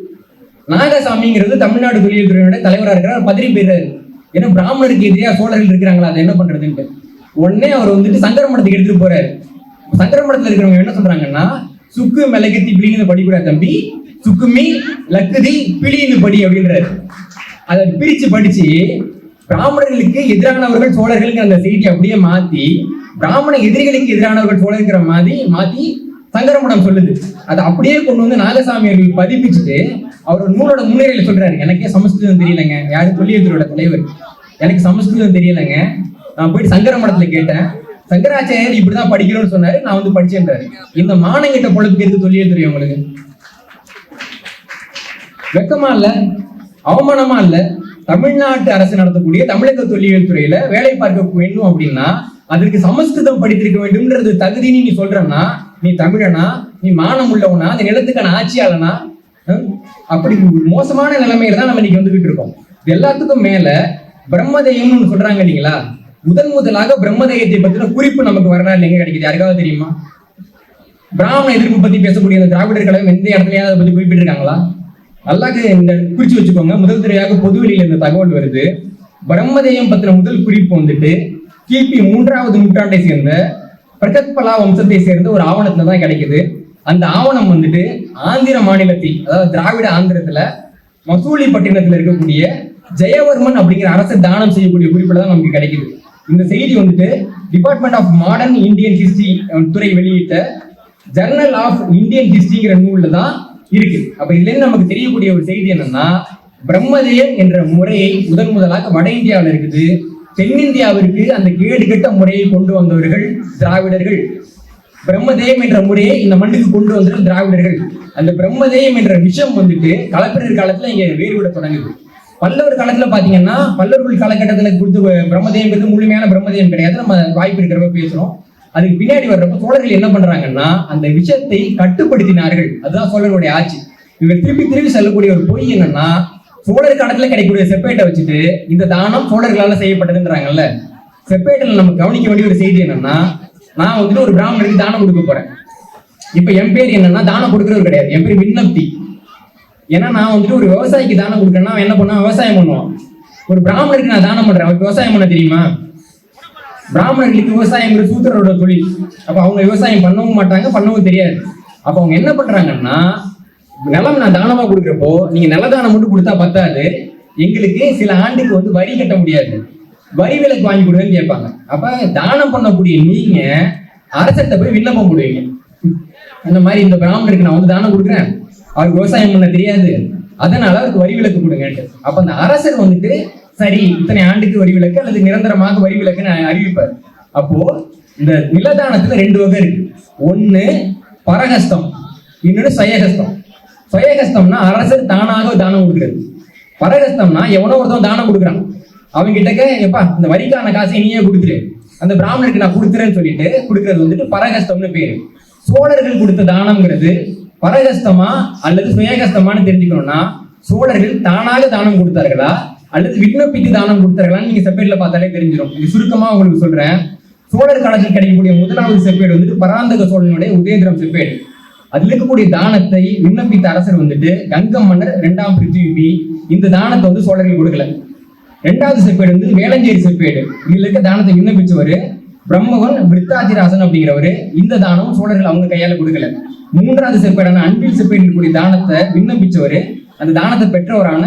நாகசாமிங்கிறது தமிழ்நாடு தொழில் துறையோட தலைவராக இருக்கிறார். பதறி போயிடுறாரு ஏன்னா பிராமணருக்கு எதிரியாக சோழர்கள் இருக்கிறாங்களா? அதை என்ன பண்றதுன்ட்டு. உடனே அவர் வந்துட்டு சங்கர மடத்துக்கு எடுத்துட்டு போறாரு. சங்கரமடத்துல இருக்கிறவங்க என்ன சொல்றாங்கன்னா சுக்கு மிளகுத்தி பிளின்னு படிக்கூடாது தம்பி. சுக்குமி லக்குதி பிளின்னு படி அப்படின்றாரு. அதை பிரிச்சு படிச்சு பிராமணர்களுக்கு எதிரானவர்கள் சோழர்களுக்கு அந்த செய்தி அப்படியே மாத்தி பிராமண எதிரிகளுக்கு எதிரானவர்கள் சோழர்கிற மாதிரி மாத்தி சங்கரமடம் சொல்லுது. அதை அப்படியே கொண்டு வந்து நாகசாமி அவர்கள் பதிப்பிச்சுட்டு அவர் நூலோட முன்னுரையில சொல்றாரு. எனக்கே சமஸ்கிருதம் தெரியலங்க. யாரு தொல்லியத்துறையோட தலைவர்? எனக்கு சமஸ்கிருதம் தெரியலங்க. நான் போயிட்டு சங்கரமடத்துல கேட்டேன். சங்கராச்சாரியர் இப்படிதான் படிக்கணும்னு சொன்னாரு. நான் வந்து படிச்சேன்றாரு. இந்த மானங்கிட்ட பொழுது எதுக்கு தொல்லியல் தெரியும் உங்களுக்கு? வெக்கமா இல்ல அவமானமா இல்ல தமிழ்நாட்டு அரசு நடத்தக்கூடிய தமிழக தொல்லியல் துறையில வேலை பார்க்க வேண்டும் அப்படின்னா அதற்கு சமஸ்கிருதம் படித்திருக்க வேண்டும்ன்றது தகுதின்னு நீ சொல்றனா நீ தமிழனா நீ மானம் உள்ளவனா அந்த நிலத்துக்கான ஆட்சியாளனா அப்படி மோசமான நிலைமையில தான் நம்ம இன்னைக்கு வந்துகிட்டு இருக்கோம். இது எல்லாத்துக்கும் மேல பிரம்மதேயம்னு சொல்றாங்க இல்லைங்களா? முதன் முதலாக பிரம்மதேயத்தை பத்தின குறிப்பு நமக்கு வரலாறு எங்க கிடைக்குது. யாருக்காவது தெரியுமா? பிராமண எதிர்ப்பு பத்தி பேசக்கூடிய அந்த திராவிடர் கழகம் எந்த இடத்துலயாவது அதை பத்தி குறிப்பிட்டிருக்காங்களா? நல்லா இந்த குறிச்சு வச்சுக்கோங்க. முதல் தடவையாக பொதுவெளியில இந்த தகவல் வருது. பிரம்மதேயம் பத்தின முதல் குறிப்பு வந்துட்டு கிபி மூன்றாவது நூற்றாண்டை சேர்ந்த பிரகத்பலா வம்சத்தை சேர்ந்த ஒரு ஆவணத்துல தான் கிடைக்குது. அந்த ஆவணம் வந்துட்டு ஆந்திர மாநிலத்தில் அதாவது திராவிட ஆந்திரத்துல மசூலிப்பட்டினத்துல இருக்கக்கூடிய ஜெயவர்மன் அப்படிங்கிற அரசு தானம் செய்யக்கூடிய குறிப்பில் தான் நமக்கு கிடைக்குது. இந்த செய்தி வந்துட்டு department of modern Indian history துறை வெளியிட்ட ஜர்னல் ஆஃப் இந்தியன் ஹிஸ்டரிங்கிற நூல்ல தான் இருக்கு அப்ப இதுல இருந்து நமக்கு தெரியக்கூடிய ஒரு செய்தி என்னன்னா பிரம்மதேயம் என்ற முறையை முதன் முதலாக வட இந்தியாவில் இருக்குது. தென்னிந்தியாவிற்கு அந்த கேடுகெட்ட முறையை கொண்டு வந்தவர்கள் திராவிடர்கள். பிரம்மதேயம் என்ற முறையை இந்த மண்ணுக்கு கொண்டு வந்தவர்கள் திராவிடர்கள். அந்த பிரம்மதேயம் என்ற விஷயம் வந்துட்டு கலப்பிரர் காலத்துல இங்க வேறுவிட தொடங்குது. பல்லவர் காலத்துல பாத்தீங்கன்னா பல்லவர்கள் காலகட்டத்துல கொடுத்து பிரம்மதேயம் முழுமையான பிரம்மதேயம் கிடையாது. நம்ம வாய்ப்பு இருக்கிறப்ப பேசுறோம். அதுக்கு பின்னாடி வர்றப்ப சோழர்கள் என்ன பண்றாங்கன்னா அந்த விஷயத்தை கட்டுப்படுத்தினார்கள். அதுதான் சோழர்களுடைய ஆட்சி. இவர் திருப்பி திருப்பி சொல்லக்கூடிய ஒரு பொய் என்னன்னா சோழர் காலத்துல கிடைக்கக்கூடிய செப்பேட்டை வச்சுட்டு இந்த தானம் சோழர்களால செய்யப்பட்டதுன்றாங்கல்ல. செப்பேட்டில் நம்ம கவனிக்க வேண்டிய ஒரு செய்தி என்னன்னா நான் வந்துட்டு ஒரு பிராமணருக்கு தானம் கொடுக்க போறேன். இப்ப என் பேர் என்னன்னா தானம் கொடுக்கறது கிடையாது. என் பேர் விண்ணப்தி. ஏன்னா நான் வந்துட்டு ஒரு விவசாயிக்கு தானம் கொடுக்கறேன்னா அவன் என்ன பண்ணுவான்? விவசாயம் பண்ணுவான். ஒரு பிராமணருக்கு நான் தானம் பண்றேன். அவருக்கு விவசாயம் பண்ண தெரியுமா? பிராமணர்களுக்கு விவசாயங்கிறது சூத்திரரோட தொழில். அப்ப அவங்க விவசாயம் பண்ணவும் மாட்டாங்க பண்ணவும் தெரியாது. அப்ப அவங்க என்ன பண்றாங்கன்னா நிலம் நான் தானமா கொடுக்குறப்போ நீங்க நிலதானம் மட்டும் கொடுத்தா பத்தாது. எங்களுக்கு சில ஆண்டுக்கு வந்து வரி கட்ட முடியாது. வரி விலக்கு வாங்கி கொடுங்கன்னு கேட்பாங்க. அப்ப தானம் பண்ணக்கூடிய நீங்க அரசத்தை போய் விண்ணப்பம் போடுவீங்க. அந்த மாதிரி இந்த பிராமணருக்கு நான் வந்து தானம் கொடுக்குறேன். அவருக்கு விவசாயம் பண்ண தெரியாது. அதனால அவருக்கு வரி விலக்கு கொடுங்கன்ட்டு. அப்ப அந்த அரசர் வந்துட்டு சரி இத்தனை ஆண்டுக்கு வரி விலக்கு அல்லது நிரந்தரமாக வரி விலக்குன்னு அறிவிப்பார். அப்போ இந்த நிலதானத்துல ரெண்டு வகை இருக்கு. ஒண்ணு பரகஸ்தம். இன்னொன்னு சயகஸ்தம். சுயகஸ்தம்னா அரசர் தானாக தானம் கொடுக்குறது. பரகஸ்தம்னா எவனோ ஒருத்தன் தானம் கொடுக்குறான். அவங்க கிட்டக்க எப்பா இந்த வரிக்கான காசை நீயே கொடுத்துரு. அந்த பிராமணருக்கு நான் கொடுத்துறேன்னு சொல்லிட்டு கொடுக்கறது வந்துட்டு பரகஸ்தம்னு பேரு. சோழர்கள் கொடுத்த தானம்ங்கிறது பரகஸ்தமா அல்லது சுயகஸ்தமான்னு தெரிஞ்சுக்கணும்னா சோழர்கள் தானாக தானம் கொடுத்தார்களா? அல்லது விண்ணப்பிக்கு தானம் கொடுத்தார்களான்னு நீங்க செப்பேட்ல பார்த்தாலே தெரிஞ்சிடும் இது சுருக்கமா உங்களுக்கு சொல்றேன். சோழர் காலத்தில் கிடைக்கக்கூடிய முதலாவது செப்பேடு வந்துட்டு பராந்தக சோழனுடைய உதயந்திரம் செப்பேடு. அதுல இருக்கக்கூடிய தானத்தை விண்ணப்பித்த அரசர் வந்துட்டு கங்கம் மன்னர் இரண்டாம் பிருத்திவி இந்த தானத்தை வந்து சோழர்கள் கொடுக்கல. ரெண்டாவது செப்பேடு வந்து வேளஞ்சேரி செப்பேடு. இதுல இருக்க தானத்தை விண்ணப்பிச்சவர் பிரம்மகன் விருத்தாதிராசன் அப்படிங்கிறவரு இந்த தானம் சோழர்கள் அவங்க கையால கொடுக்கல. மூன்றாவது செப்பேடான அன்பில் செப்பேடு இருக்கக்கூடிய தானத்தை விண்ணப்பிச்சவர் அந்த தானத்தை பெற்றவரான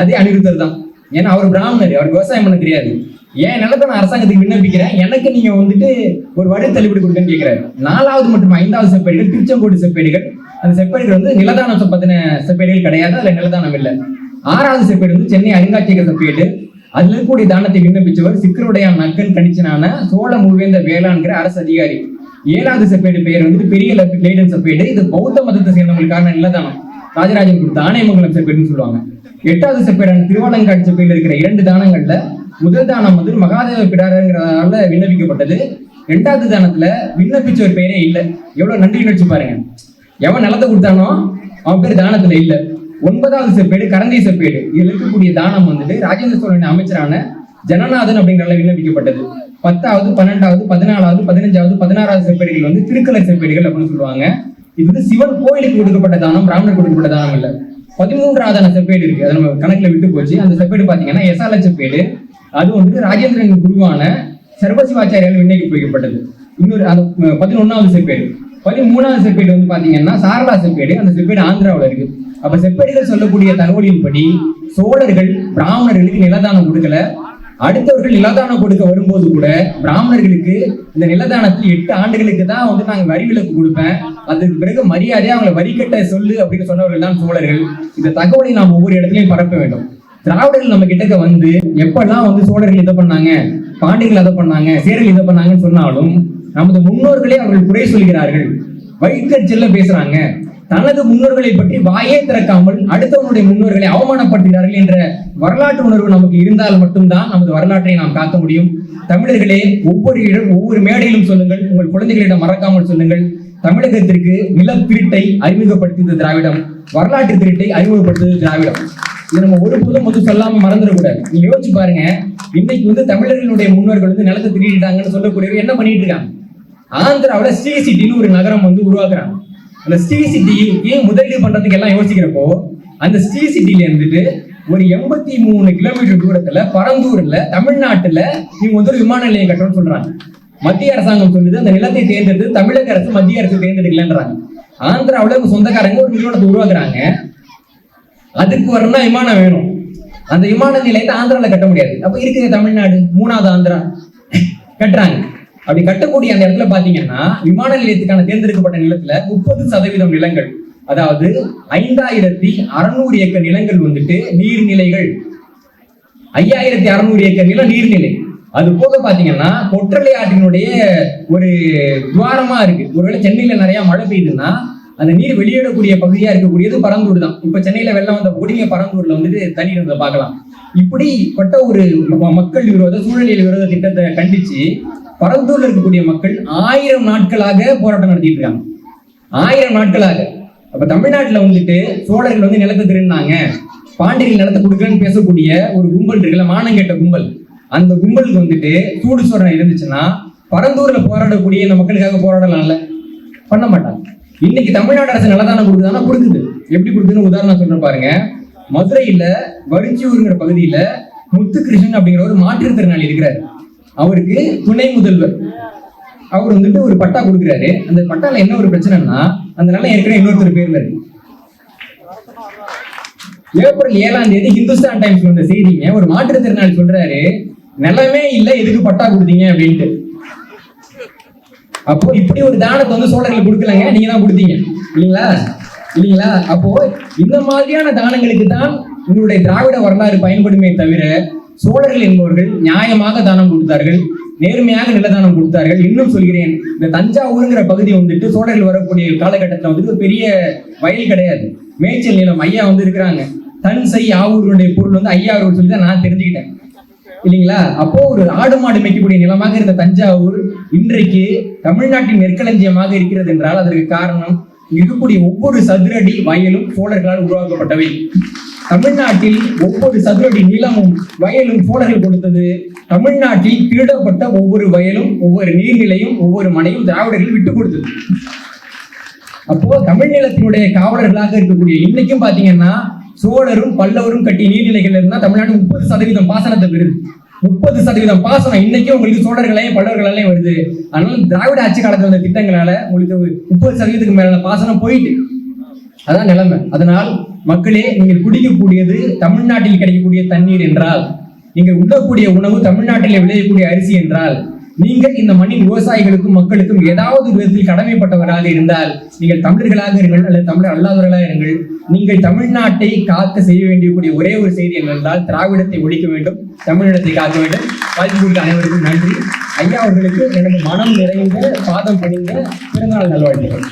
அதே அனிருத்தர் தான். ஏன்னா அவர் பிராமணர் அவருக்கு விவசாயம் பண்ண தெரியாது. ஏன் நிலத்தை நான் அரசாங்கத்துக்கு விண்ணப்பிக்கிறேன்? எனக்கு நீங்க வந்துட்டு ஒரு வழி தள்ளுபடி கொடுங்கன்னு கேட்கிறாரு நாலாவது மற்றும் ஐந்தாவது செப்பேடுகள் திருச்செங்கோடு செப்பேடுகள். அந்த செப்பேடுகள் வந்து நிலதானம் பத்தின செப்பேடுகள் கிடையாது. அதுல நிலதானம் இல்லை. ஆறாவது செப்பேடு வந்து சென்னை அருங்காட்சியக செப்பேடு அதுல இருக்கக்கூடிய தானத்தை விண்ணப்பிச்சவர் சிக்கருடைய நக்கன் கணிச்சனான சோழ முழுவேந்த வேளாண்கிற அரசு அதிகாரி. ஏழாவது செப்பேடு பெயர் வந்து பெரிய லேடன் செப்பேடு. இது பௌத்த மதத்தை சேர்ந்தவங்களுக்கான நிலதானம். ராஜராஜன் கொடுத்த ஆணையமங்கலம் செப்பேடுன்னு சொல்லுவாங்க. எட்டாவது செப்பேடான திருவாலங்காடு செப்பேடுல இருக்கிற இரண்டு தானங்கள்ல முதல் தானம் வந்து மகாதேவ பிடாரங்கிறதால விண்ணப்பிக்கப்பட்டது. ரெண்டாவது தானத்துல விண்ணப்பிச்ச ஒரு பெயரே இல்லை. எவ்வளவு நன்றி நினைச்சு பாருங்க. எவன் நிலத்தை கொடுத்தானோ அவன் பேர் தானத்துல இல்ல. ஒன்பதாவது செப்பேடு கரந்தை செப்பேடு. இதுல இருக்கக்கூடிய தானம் வந்துட்டு ராஜேந்திர சோழன் அமைச்சரான ஜனநாதன் அப்படிங்கிறத விண்ணப்பிக்கப்பட்டது. பத்தாவது பன்னெண்டாவது பதினாலாவது பதினஞ்சாவது பதினாறாவது செப்பேடுகள் வந்து திருக்கலை செப்பேடுகள் அப்படின்னு சொல்லுவாங்க. இது வந்து சிவன் கோயிலுக்கு கொடுக்கப்பட்ட தானம் பிராமணர் கொடுக்கப்பட்ட தானம் இல்ல. பதிமூன்றாவதான செப்பேடு இருக்கு. அதை நம்ம கணக்குல விட்டு போச்சு. அந்த செப்பேடு பாத்தீங்கன்னா எசால செப்பேடு. அது வந்து ராஜேந்திரன் குருவான சர்வசிவாச்சாரியால் விண்ணப்பிக்கப்பட்டது இன்னொரு அது பதினொன்னாவது செப்பேடு. பதிமூணாவது செப்பேடு வந்து பாத்தீங்கன்னா சாரலா செப்பேடு. அந்த செப்பேடு ஆந்திராவுல இருக்கு. அப்ப செப்பேடுகள் சொல்லக்கூடிய தகவலின்படி சோழர்கள் பிராமணர்களுக்கு நிலதானம் கொடுக்கல. அடுத்தவர்கள் நிலதானம் கொடுக்க வரும்போது கூட பிராமணர்களுக்கு இந்த நிலதானத்தில் எட்டு ஆண்டுகளுக்கு தான் வந்து நாங்க வரி விலக்கு கொடுப்பேன். அதுக்கு பிறகு மரியாதையா அவங்களை வரி கட்ட சொல்லு அப்படின்னு சொன்னவர்கள் தான் சோழர்கள். இந்த தகவலை நாம் ஒவ்வொரு இடத்துலையும் பரப்ப வேண்டும். திராவிடர்கள் நம்ம கிட்டக்க வந்து எப்பெல்லாம் வந்து சோழர்கள் இதை பண்ணாங்க பாண்டியர்கள் அதை பண்ணாங்க சேரர்கள் இதை பண்ணாங்கன்னு சொன்னாலும் நமது முன்னோர்களே அவர்கள் குறை சொல்கிறார்கள். வயிற்றெச்சல்ல பேசுறாங்க. தனது முன்னோர்களை பற்றி வாயே திறக்காமல் அடுத்தவனுடைய முன்னோர்களை அவமானப்படுத்துகிறார்கள் என்ற வரலாற்று உணர்வு நமக்கு இருந்தால் மட்டும்தான் நமது வரலாற்றை நாம் காக்க முடியும். தமிழர்களே ஒவ்வொரு இடம் ஒவ்வொரு மேடையிலும் சொல்லுங்கள் உங்கள் குழந்தைகளிடம் மறக்காமல் சொல்லுங்கள். தமிழகத்திற்கு நில திருட்டை அறிமுகப்படுத்தியது திராவிடம். வரலாற்று திருட்டை அறிமுகப்படுத்தியது திராவிடம். இது நம்ம ஒருபோதும் வந்து சொல்லாம மறந்துடக்கூடாது. நீங்க யோசிச்சு பாருங்க இன்னைக்கு வந்து தமிழர்களுடைய முன்னோர்கள் வந்து நிலத்தை திருடிட்டாங்கன்னு சொல்லக்கூடியவர் என்ன பண்ணிட்டு இருக்காங்க? ஆந்திராவில் சிசிடின்னு சிட்டின்னு ஒரு நகரம் வந்து உருவாக்குறாங்க. அந்த ஸ்ரீ சிட்டிக்கு முதலீடு பண்றதுக்கு எல்லாம் யோசிக்கிறப்போ அந்த ஸ்ரீ சிட்டில இருந்துட்டு ஒரு எண்பத்தி மூணு கிலோமீட்டர் தூரத்துல பரந்தூர்ல தமிழ்நாட்டுல இவங்க வந்து ஒரு விமான நிலையம் கட்டணும்னு சொல்றாங்க. மத்திய அரசாங்கம் சொல்லுது அந்த நிலத்தை தேர்ந்தெடுத்து தமிழக அரசு மத்திய அரசு தேர்ந்தெடுக்கலன்றாங்க. ஆந்திராவுல இவங்க சொந்தக்காரங்க ஒரு நிறுவனத்தை உருவாக்குறாங்க. அதுக்கு வரணும்னா விமானம் வேணும். அந்த விமான நிலையத்தை ஆந்திராவில் கட்ட முடியாது. அப்ப இருக்குது தமிழ்நாடு மூணாவது ஆந்திரா. கட்டுறாங்க. அப்படி கட்டக்கூடிய அந்த இடத்துல பாத்தீங்கன்னா விமான நிலையத்துக்கான தேர்ந்தெடுக்கப்பட்ட நிலத்துல முப்பது சதவீதம் நிலங்கள் அதாவது ஐந்தாயிரத்தி அறுநூறு ஏக்கர் நிலங்கள் வந்துட்டு நீர்நிலைகள். ஐயாயிரத்தி அறுநூறு ஏக்கர் நிலம் நீர்நிலை. அது போக பாத்தீங்கன்னா கொற்றலை ஆற்றினுடைய ஒரு துவாரமா இருக்கு. ஒருவேளை சென்னையில நிறைய மழை பெய்யுதுன்னா அந்த நீர் வெளியிடக்கூடிய பகுதியா இருக்கக்கூடியது பரந்தூர் தான். இப்ப சென்னையில வெள்ளம் வந்த கூடிய பரந்தூர்ல வந்துட்டு தண்ணி இருந்ததை பார்க்கலாம். இப்படிப்பட்ட ஒரு மக்கள் விரோத சூழ்நிலை விரோத திட்டத்தை கண்டிச்சு பரந்தூர்ல இருக்கக்கூடிய மக்கள் ஆயிரம் நாட்களாக போராட்டம் நடத்திட்டு இருக்காங்க. ஆயிரம் நாட்களாக. அப்ப தமிழ்நாட்டுல வந்துட்டு சோழர்கள் வந்து நிலத்தை திருந்தாங்க பாண்டியர்கள் நிலத்தை கொடுக்கலன்னு பேசக்கூடிய ஒரு கும்பல் இருக்குல்ல மானங்கெட்ட கும்பல். அந்த கும்பலுக்கு வந்துட்டு சூடு சோரணை இருந்துச்சுன்னா பரந்தூர்ல போராடக்கூடிய இந்த மக்களுக்காக போராடலாம்ல. பண்ண மாட்டாங்க. இன்னைக்கு தமிழ்நாடு அரசு நிலதானம் கொடுக்குதானா கொடுக்குது. எப்படி கொடுக்குதுன்னு உதாரணம் சொல்றேன் பாருங்க. மதுரையில வரிச்சியூருங்கிற பகுதியில முத்துகிருஷ்ணன் அப்படிங்கிற ஒரு மாற்றுத்திறனாளி இருக்கிறாரு. அவருக்கு துணை முதல்வர். அவர் வந்துட்டு ஒரு பட்டா கொடுக்குறாரு. அந்த பட்டால என்ன ஒரு பிரச்சனைனா அந்த நிலம் ஏற்கனவே இன்னொருத்தர் பேர்ல இருக்கு ஏப்ரல் ஏழாம் தேதி ஹிந்துஸ்தான் டைம்ஸ் வந்த செய்திங்க. ஒரு மாற்றுத்திறனாளி சொல்றாரு நிலமே இல்ல எதுக்கு பட்டா கொடுத்தீங்க? அப்படின்ட்டு. அப்போ இப்படி ஒரு தானத்தை வந்து சோழர்கள் கொடுக்கலங்க நீங்க தான் கொடுத்தீங்க. இல்லைங்களா? இல்லைங்களா? அப்போ இந்த மாதிரியான தானங்களுக்கு தான் உங்களுடைய திராவிட வரலாறு பயன்படுமே தவிர சோழர்கள் என்பவர்கள் நியாயமாக தானம் கொடுத்தார்கள் நேர்மையாக நிலதானம் கொடுத்தார்கள். இன்னும் சொல்கிறேன் இந்த தஞ்சாவூருங்கிற பகுதி வந்துட்டு சோழர்கள் வரக்கூடிய காலகட்டத்தில் வந்துட்டு ஒரு பெரிய வயல் கிடையாது. மேய்ச்சல் நிலம் ஐயா வந்து இருக்கிறாங்க. தன் செய் ஆவூருடைய பொருள் வந்து ஐயா அவர்கள் சொல்லி தான் நான் தெரிஞ்சுக்கிட்டேன். இல்லைங்களா? அப்போ ஒரு ஆடு மாடு மேய்க்கக்கூடிய நிலமாக இருந்த தஞ்சாவூர் இன்றைக்கு தமிழ்நாட்டின் நெற்களஞ்சியமாக இருக்கிறது என்றால் அதற்கு காரணம் இருக்கக்கூடிய ஒவ்வொரு சதுரடி வயலும் சோழர்களால் உருவாக்கப்பட்டவை. தமிழ்நாட்டில் ஒவ்வொரு சதுரடி நிலமும் வயலும் சோழர்கள் கொடுத்தது. தமிழ்நாட்டில் திருடப்பட்ட ஒவ்வொரு வயலும் ஒவ்வொரு நீர்நிலையும் ஒவ்வொரு மனையும் திராவிடர்கள் விட்டு கொடுத்தது. அப்போ தமிழ் நிலத்தினுடைய காவலர்களாக இருக்கக்கூடிய இன்னைக்கும் பாத்தீங்கன்னா சோழரும் பல்லவரும் கட்டிய நீர்நிலைகள் இருந்தால் தமிழ்நாடு முப்பது சதவீதம் பாசனத்தை பெறுது. முப்பது சதவீதம் பாசனம் இன்னைக்கும் உங்களுக்கு சோழர்களையும் பல்லவர்களாலையும் வருது. அதனால திராவிட ஆட்சி காலத்தில் வந்த திட்டங்களால உங்களுக்கு முப்பது சதவீதத்துக்கு மேல பாசனம் போயிட்டு. அதான் நிலைமை. அதனால் மக்களே நீங்கள் குடிக்கக்கூடியது தமிழ்நாட்டில் கிடைக்கக்கூடிய தண்ணீர் என்றால் நீங்கள் உண்ணக்கூடிய உணவு தமிழ்நாட்டில் விளையக்கூடிய அரிசி என்றால் நீங்கள் இந்த மண்ணின் விவசாயிகளுக்கும் மக்களுக்கும் ஏதாவது விதத்தில் கடமைப்பட்டவராக இருந்தால் நீங்கள் தமிழர்களாக இருங்கள் அல்லது தமிழர் அல்லாதவர்களாக இருங்கள். நீங்கள் தமிழ்நாட்டை காக்க செய்ய வேண்டியக்கூடிய ஒரே ஒரு செய்தி என்னவென்றால் திராவிடத்தை ஒழிக்க வேண்டும் தமிழினத்தை காக்க வேண்டும். வாய்ப்பு அனைவருக்கும் நன்றி. ஐயா அவர்களுக்கு எனது மனம் நிறைந்த பாதம் பணிந்த பிறந்தநாள் நல்வாழ்த்துக்கள்.